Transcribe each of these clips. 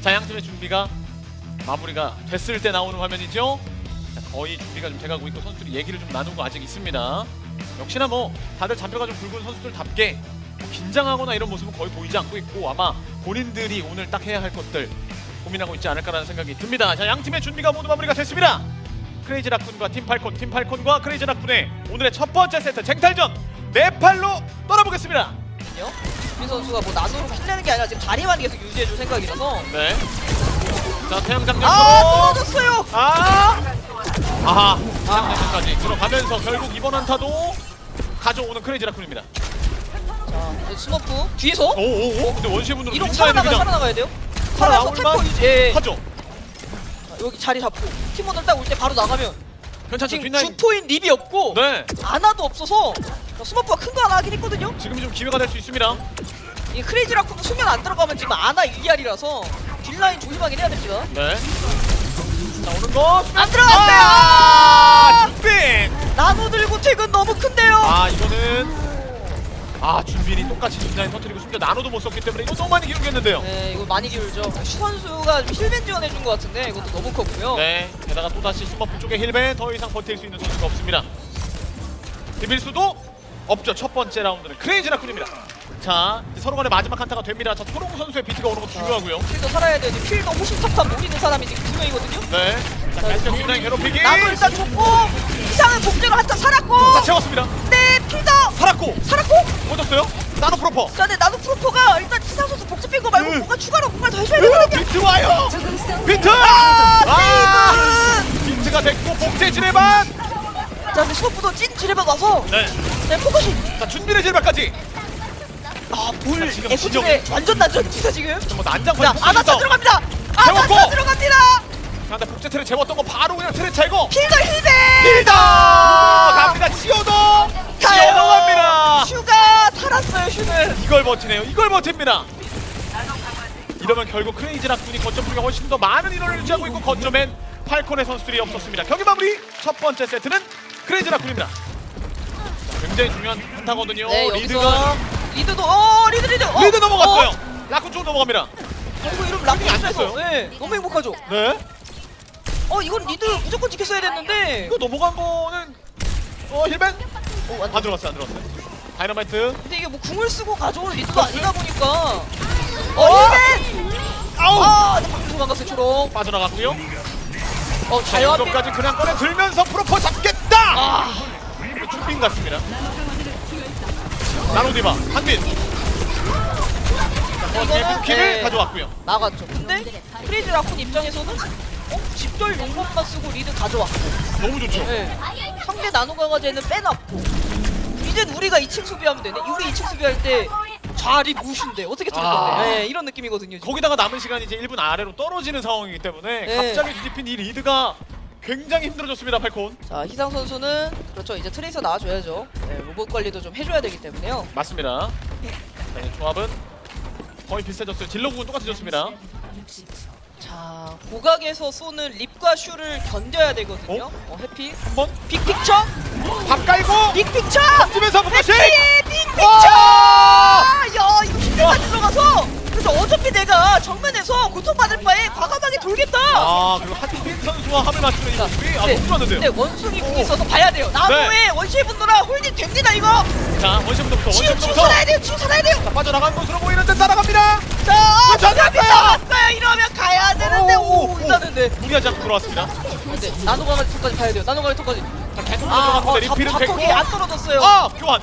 자 양팀의 준비가 마무리가 됐을 때 나오는 화면이죠. 자, 거의 준비가 좀 돼가고 있고 선수들이 얘기를 좀 나누고 아직 있습니다. 역시나 뭐 다들 잔뼈가 좀 굵은 선수들답게 뭐 긴장하거나 이런 모습은 거의 보이지 않고 있고 아마 본인들이 오늘 딱 해야 할 것들 고민하고 있지 않을까라는 생각이 듭니다. 자 양 팀의 준비가 모두 마무리가 됐습니다. 크레이지 락군과 팀 팔콘, 팀 팔콘과 크레이지 락군의 오늘의 첫 번째 세트 쟁탈전 네팔로 떠나보겠습니다. 거든요. 민 선수가 뭐 나노로 킬내는 게 아니라 지금 자리만 계속 유지해줄 생각이라서 네. 자 태양 장면 아 떨어졌어요. 아! 아하! 상대편까지 들어가면서 결국 이번 한타도 가져오는 크레이지 라쿤입니다. 자 이제 스머프 뒤에서 오오오! 근데 원시분으로 이런 뒷라인을 살아나가 그냥 살아나가야 돼요. 살아서 템포 유지. 예. 하죠. 자, 여기 자리 잡고 팀원들 딱 올 때 바로 나가면 괜찮죠? 지금 뒷라인. 주포인 립이 없고 네. 아나도 없어서 자, 스머프가 큰 거 하나 하긴 했거든요. 지금이 좀 기회가 될 수 있습니다. 이 크레이지 라쿠도 수면 안 들어가면 지금 아나 2알이라서 뒷라인 조심하긴 해야 됩니다. 네. 자 오는 거. 안 들어갔어요. 아! 빙! 나노 들고 퇴근 너무 큰데요. 아 이거는 아 준빈이 똑같이 뒷라인 터뜨리고 심지어 나노도 못 썼기 때문에 이거 너무 많이 기울겠는데요. 네, 이거 많이 기울죠. 슈 선수가 좀 힐맨 지원해준 것 같은데 이것도 너무 컸고요. 네, 게다가 또 다시 스머프 쪽에 힐맨 더 이상 버틸 수 있는 선수가 없습니다. 비빌 수도 없죠. 첫 번째 라운드는 크레이지 라쿤입니다. 자, 이제 서로 간의 마지막 한타가 됩니다. 자, 토롱 선수의 비트가 오는 것도 중요하고요. 킬도 살아야 돼요. 킬도 호신탑탑 노리는 사람이 지금 두 명이거든요. 네, 자, 계속 뒷라인 괴롭히기. 나도 일단 줬고 이상은 복제로 한타 살았고 자, 채웠습니다. 네 필더 살았고, 살았고 꽂았어요. 나노 프로퍼. 자 근데 나도 프로포가 일단 지상 선수 복제 뺀거 말고 음. 뭔가 추가로 뭔가 더 해줘야 되거든요. 비트 와요. 비트. 아, 아, 비트가 됐고 복제 지뢰반. 자 근데 스포프도 찐 지뢰박 와서 네, 네 포커싱 자 준비의 지뢰반까지. 아볼 자, 지금 F쪽에 완전 난전입니다 지금. 뭐 난장판. 자 아나타 들어갑니다. 아나타 세웠고. 들어갑니다. 자, 근데 복제 틀에 재웠던 거 바로 그냥 틀에 제거. 필더 힐대. 힐더 갑니다. 지오도. 지오도 갑니다. 슈가 살았어요 슈는. 이걸 버티네요. 이걸 버팁니다. 이러면 결국 크레이지 락군이 거점 중에 훨씬 더 많은 인원을 유지하고 있고 거점엔 팔콘의 선수들이 없었습니다. 경기 마무리 첫 번째 세트는 크레이지 락군입니다. 자, 굉장히 중요한 한타거든요. 네 리드가 여기서 리드도 어 리드 리드 어, 리드 넘어갔어요. 어, 라쿤 쪽으로 넘어갑니다. 이거 이러면 락이 안안 됐어요. 네 너무 행복하죠. 네. 어 이건 리드 무조건 지켰어야 됐는데. 이거 넘어간 거는 어 힐벤 어, 안안 들어갔어요. 안 들어갔어요. 다이너마이트. 근데 이게 뭐 궁을 쓰고 가져오는 리드도 아니다 보니까. 어? 어 힐맨. 아우 아, 네, 방금 도망갔어요 초롱. 빠져나갔고요. 어 자, 자연. 여기까지 그냥 꺼내 들면서 프로포 잡겠 다. 아, 준빈 같습니다. 나노디바 한빈. 자, 이거는, 부키를 네. 가져왔고요. 나갔죠. 근데 프리즈 라쿤 입장에서는 어 집돌 용법만 쓰고 리드 가져왔고. 너무 좋죠. 네. 상대 나노 강화제는 빼놨고. 이젠 우리가 2층 수비하면 되네. 우리 2층 수비할 때 좌리 무신데 어떻게 뚫을 아. 건데? 네, 이런 느낌이거든요. 지금. 거기다가 남은 시간이 이제 1분 아래로 떨어지는 상황이기 때문에 네. 갑자기 뒤집힌 이 리드가 굉장히 힘들어졌습니다. 팔콘. 자 희상 선수는 그렇죠 이제 트레이서 나와줘야죠. 네, 로봇 관리도 좀 해줘야 되기 때문에요. 맞습니다. 자, 조합은 거의 비슷해졌어요. 딜러국은 똑같아졌습니다. 자 고각에서 쏘는 립과 슈를 견뎌야 되거든요. 어, 해피. 한번 빅픽처. 밥 깔고 빅픽처. 집에서 포커싱. 해피 빅픽처. 와! 아, 야 이거 힘들까지 들어가서 어차피 내가 정면에서 고통받을 바에 과감하게 돌겠다. 아 그리고 한빈 선수와 합을 맞추는 이 모습이 아 네. 너무 좋았는데요. 근데 원숭이 궁이 있어서 봐야 돼요. 나무에 원시의 분노라 홀딩 됩니다 이거. 자 원시부터부터 치우 치우 원시부터 살아야 돼요. 치우 살아야 돼요. 자, 빠져나간 것으로 보이는데 따라갑니다. 자, 아, 자, 정답이. 나왔어요. 이러면 가야 되는데 오, 오, 오, 오. 일단은데. 무리하지 않고 들어왔습니다. 근데 나노가가 턱까지 가야 돼요. 나노가가 턱까지. 자 계속 아, 들어갔는데 어, 리필은 잡, 됐고 안 떨어졌어요. 아 교환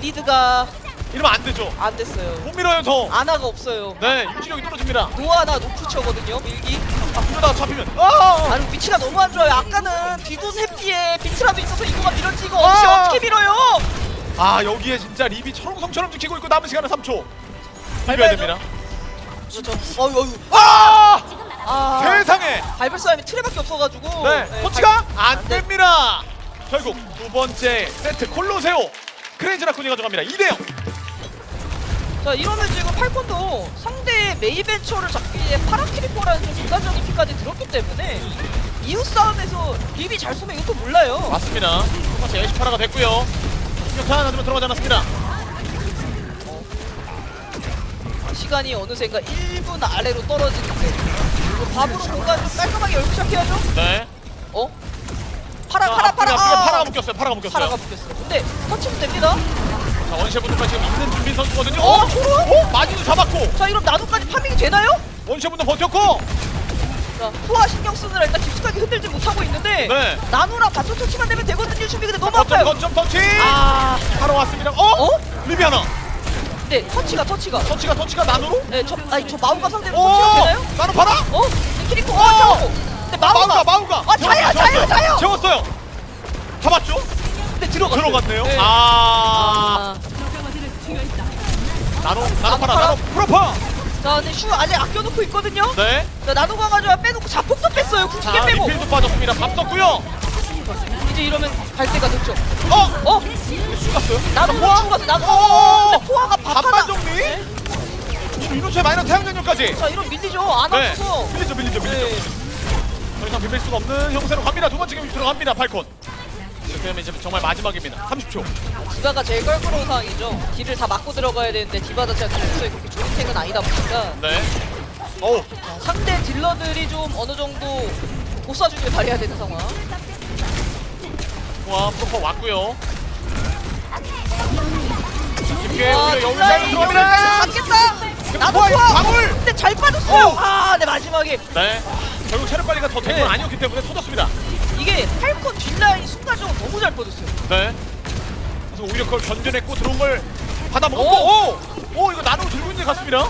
리드가 이러면 안 되죠. 안 됐어요. 못 밀어요 더. 아나가 없어요. 네 유지력이 떨어집니다. 노아나 노프처거든요. 밀기. 아 그러다가 잡히면 아 아니 위치가 너무 안 좋아요. 아까는 뒤돈 해피에 빈트라도 있어서 이거가 밀었지 이거 없이 아. 어떻게 밀어요? 아 여기에 진짜 립이 철옹성처럼 지키고 있고 남은 시간은 3초. 비벼야 밟아야죠. 됩니다. 그렇죠. 어유 어유. 아 아. 세상에. 밟을 사람이 트레밖에 없어가지고. 네 네, 터치가 밟- 안 돼. 됩니다. 결국 두 번째 세트 콜로세오 크레이지 라쿤이 가져갑니다. 2대 0. 자 이러면 지금 팔콘도 상대의 메이벤처를 잡기 위해 파라키리코라는 좀 극단적인 픽까지 들었기 때문에 이웃 싸움에서 립이 잘 쏘면 이것도 몰라요. 맞습니다. 똑같이 에시파라가 됐고요. 하나 들어 들어가지 않았습니다. 시간이 어느샌가 1분 아래로 떨어지는데 이거 밥으로 공간 좀 깔끔하게 열고 시작해야죠. 네. 어? 파라 자, 파라 파라 앞뒤가 아! 파라가 묶였어요. 파라가 묶였어요. 파라가 묶였어요. 근데 터치면 됩니다. 자, 원시분들과 지금 있는 준비 선수거든요. 어, 초로? 어? 마진도 잡았고 자 이럼 나노까지 파밍이 되나요? 원시분들 버텼고. 자 소화 신경 쓰느라 일단 깊숙하게 흔들지 못하고 있는데 네. 나노랑 바톤 터치만 되면 되거든요. 준비 근데 너무 아파요. 거점 터치. 아, 바로 왔습니다. 어? 어? 리비아나. 네 터치가 터치가. 터치가 터치가 나노로? 네, 저 아니 저 마우가 상대로 오! 터치가 되나요? 나노 봐라. 어? 네, 키리코 어! 어. 근데 마우가 마우가 마우가. 아, 자요, 자요, 자요! 재웠어요. 잡았죠? 근데 들어갔어요. 들어갔네요. 네. 아. 아. 나노 나노 나노 파라? 나노 프로파. 자, 근데 슈 아직 아껴놓고 있거든요. 네. 자, 나노가 가져와 빼놓고 자폭도 뺐어요. 자 빼고. 리필도 빠졌습니다. 밥 썼고요. 이제 이러면 갈 때가 됐죠. 어? 어? 죽었어요? 나도 포화? 죽었어. 나도. 어! 근데 포화가 반반 밥하나. 정리? 네. 이노체 마이너 태양전력까지. 자, 이런 밀리죠. 안 네. 아파서. 밀리죠 밀리죠 밀리죠. 네. 더 이상 비빌 수가 없는 형세로 갑니다. 두 번째 경기 들어갑니다. 팔콘. 되면 이제 정말 마지막입니다. 30초. 디바가 제일 껄끄러운 상황이죠. 길을 다 막고 들어가야 되는데 디바 자체가 평소에 그렇게 좋은 탱은 아니다 보니까 네. 오. 자, 상대 딜러들이 좀 어느 정도 보쏴주길 발휘해야 되는 상황. 와 프로퍼 왔고요. 깊게 와, 여기 딜라인 잘 들어갑니다. 맞겠다. 나도 포화. 방울! 근데 잘 빠졌어요. 오! 아, 네 마지막에 네. 결국 체력 관리가 더된 네. 건 아니었기 때문에 터졌습니다. 이게 팔콘 뒷라인이 순간적으로 너무 잘 빠졌어요. 네. 그래서 오히려 그걸 견뎌냈고 들어온 걸 받아먹고 오! 오! 오 이거 나누고 들고 있는 것 같습니다.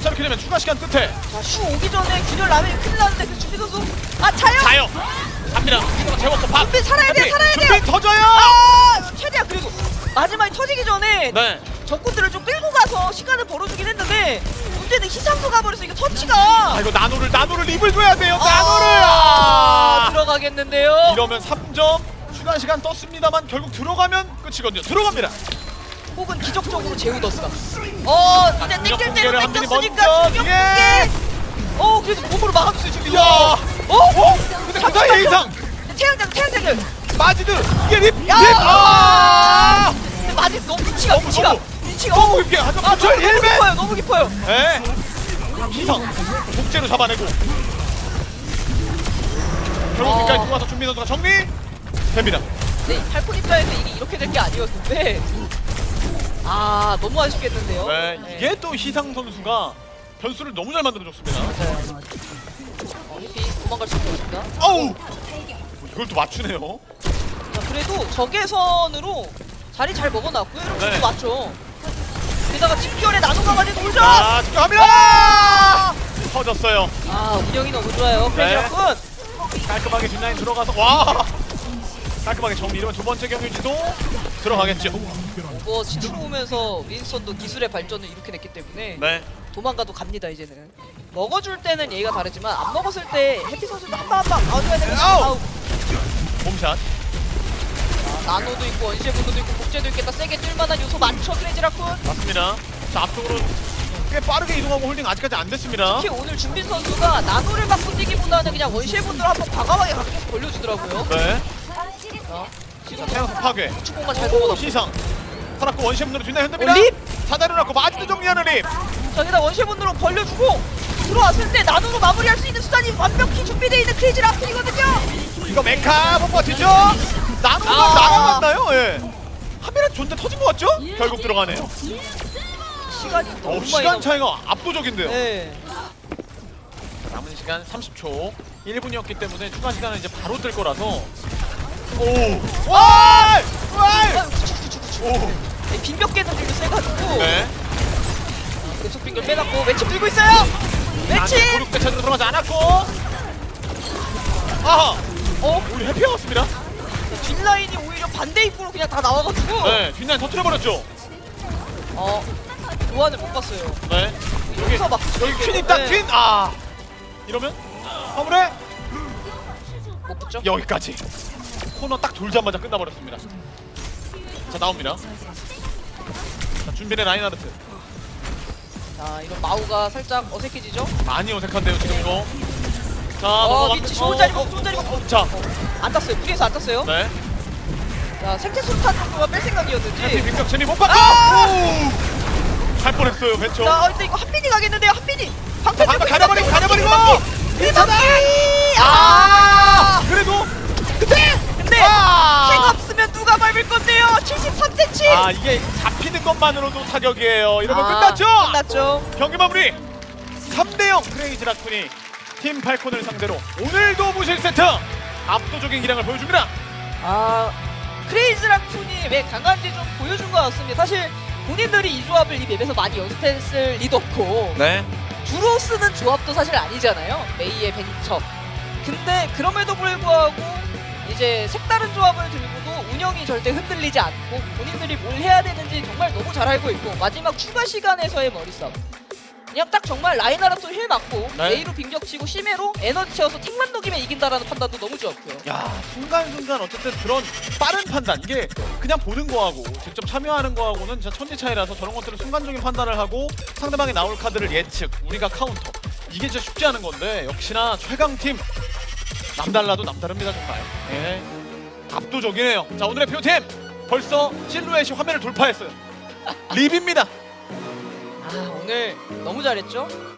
자 이렇게 되면 추가 시간 끝에 자, 슈 오기 전에 균열 라면이 큰일 나는데 그 준비 선수 아 차요? 자요. 갑니다. 이거 재웠고 밥. 준비 살아야 돼요, 살아야 돼요. 준비 터져요. 아 최대한 그리고 마지막에 터지기 전에 네. 적군들을 좀 끌고 가서 시간을 벌어주긴 했는데 문제는 희상도 가버려서 이게 터치가 아 이거 나노를 나노를 립을 줘야 돼요. 아, 나노를. 아! 들어가겠는데요. 이러면 3점 추가 시간 떴습니다만 결국 들어가면 끝이거든요. 들어갑니다. 혹은 기적적으로 제우더스가 어 중력 땡길 대로 붕괴를 한 분이 땡겼으니까 먼저. 붕괴 어 그래도 몸으로 막아주세요 준비 야. 어? 오! 근데 그 사이에 이상 태양장 태양장을 마지드 이게 립! 야! 립! 아! 근데 맞이 너무 위치가 너무, 너무, 위치가 너무 깊게 하죠. 아 부철 너무, 너무 1배! 깊어요 너무 깊어요 네. 희성 복제로 잡아내고 결국 어. 끝까지 들어와서 준비 선수가 정리 됩니다. 네 팔콘 입장에서 이게 이렇게 될 게 아니었는데 아 너무 아쉽겠는데요 네, 이게 또 희상 선수가 변수를 너무 잘 만들어줬습니다. 맞아요 어, 도망갈 수 없습니다 어우! 이걸 또 맞추네요. 자, 그래도 적외선으로 자리 잘 먹어놨고요 이렇게 네. 맞죠 게다가 집결에 나눠가가지고 놀죠 자, 집중합니다! 터졌어요. 아 운영이 너무 좋아요 네. 프레지라군 깔끔하게 뒷라인 들어가서 와! 깔끔하게 정리. 이러면 두 번째 경유지도 들어가겠죠. 오버워치 들어오면서 윈선도 기술의 발전을 이렇게 냈기 때문에 네. 도망가도 갑니다 이제는 먹어줄 때는 얘기가 다르지만 안 먹었을 때 해피 선수도 한 방 한방 나와줘야 되는! 아우 몸샷. 아, 나노도 있고 원시분도 있고 복제도 있겠다 세게 뛸만한 요소 많죠 크레지라군 맞습니다. 자, 앞쪽으로 꽤 빠르게 이동하고 홀딩 아직까지 안 됐습니다. 특히 오늘 준빈 선수가 나노를 막 뛰기보다는 그냥 원시분들 한번 과감하게 가끔씩 벌려주더라고요 네. 자, 지금 자, 태양성 파괴. 축구공간 잘 오, 먹어놨고 시상. 살았고 원시문으로 뒷라인 흔듭니다. 어, 립! 사다리 놓고 마지도 정리하는 립. 자 게다 원시분으로 벌려주고 들어왔을 때 나노로 마무리할 수 있는 수단이 완벽히 준비되어 있는 크레이지 라플이거든요 이거 메카 못 버티죠? 나노가 아. 날아갔나요? 예. 하면은 존재 터진 것 같죠? 결국 들어가네요. 시간이 너무 어, 많이 시간 남- 차이가 압도적인데요. 네. 남은 시간 30초. 1분이었기 때문에 추가 시간은 이제 바로 뜰 거라서. 오! 와! 와! 아유 구축 구축 구축 오! 네, 빈벽 깨는 일도 세가지고 네. 계속 빙결 빼놨고 매치 들고 있어요 매치 고륙대 차으로 들어가지 않았고. 아하! 어? 우리 해피가 왔습니다. 뒷라인이 오히려 반대 입구로 그냥 다 나와가지고 네, 뒷라인 터뜨려버렸죠. 어 교환을 못 봤어요 네. 여기, 여기서 막 여기 퀸 있다, 네. 퀸! 아! 이러면? 화물에 못 붙죠? 여기까지. 코너 딱 돌자마자 끝나버렸습니다. 자, 나옵니다. 자, 준비된 라인하르트. 자 이건 마우가 살짝 어색해지죠? 많이 어색한데요, 지금 이거. 자, 어. 위치 좋은 자리 먹고 좋은 자리 먹고 자, 안 땄어요 무리해서 안 땄어요 네. 자 생체 수탄 정도가 뺄 생각이었는지 빅벽 재미 못 받고! 아! 오! 갈 뻔했어요 벤처. 자, 어, 근데 이거 한빈이 가겠는데요, 한빈이. 방패 들고 가려버리고 가려버리고. 리바디! 아! 그래도 근데 근데 아! 킹 없으면 누가 밟을 건데요? 73cm. 아 이게 잡히는 것만으로도 타격이에요. 이러면 아, 끝났죠? 끝났죠. 경기 마무리 3대0 크레이지 라쿤이 팀 팔콘을 상대로 오늘도 무실 세트 압도적인 기량을 보여줍니다. 아 크레이지 라쿤이 왜 강한지 좀 보여준 것 같습니다. 사실 본인들이 이 조합을 이 맵에서 많이 연습했을 리도 없고 네. 주로 쓰는 조합도 사실 아니잖아요. 메이의 벤처. 근데 그럼에도 불구하고 이제 색다른 조합을 들고도 운영이 절대 흔들리지 않고 본인들이 뭘 해야 되는지 정말 너무 잘 알고 있고 마지막 추가 시간에서의 머리싸움. 그냥 딱 정말 라인하르트 힐 맞고 네. 메이로 빙격치고 심해로 에너지 채워서 탱만 녹이면 이긴다라는 판단도 너무 좋았고요. 야 순간순간 어쨌든 그런 빠른 판단 이게 그냥 보는 거하고 직접 참여하는 거하고는 진짜 천지 차이라서 저런 것들은 순간적인 판단을 하고 상대방이 나올 카드를 예측 우리가 카운터. 이게 진짜 쉽지 않은 건데 역시나 최강팀. 남달라도 남다릅니다 정말. 예. 압도적이네요. 자 오늘의 표팀! 벌써 실루엣이 화면을 돌파했어요. 립입니다. 아 오늘 너무 잘했죠?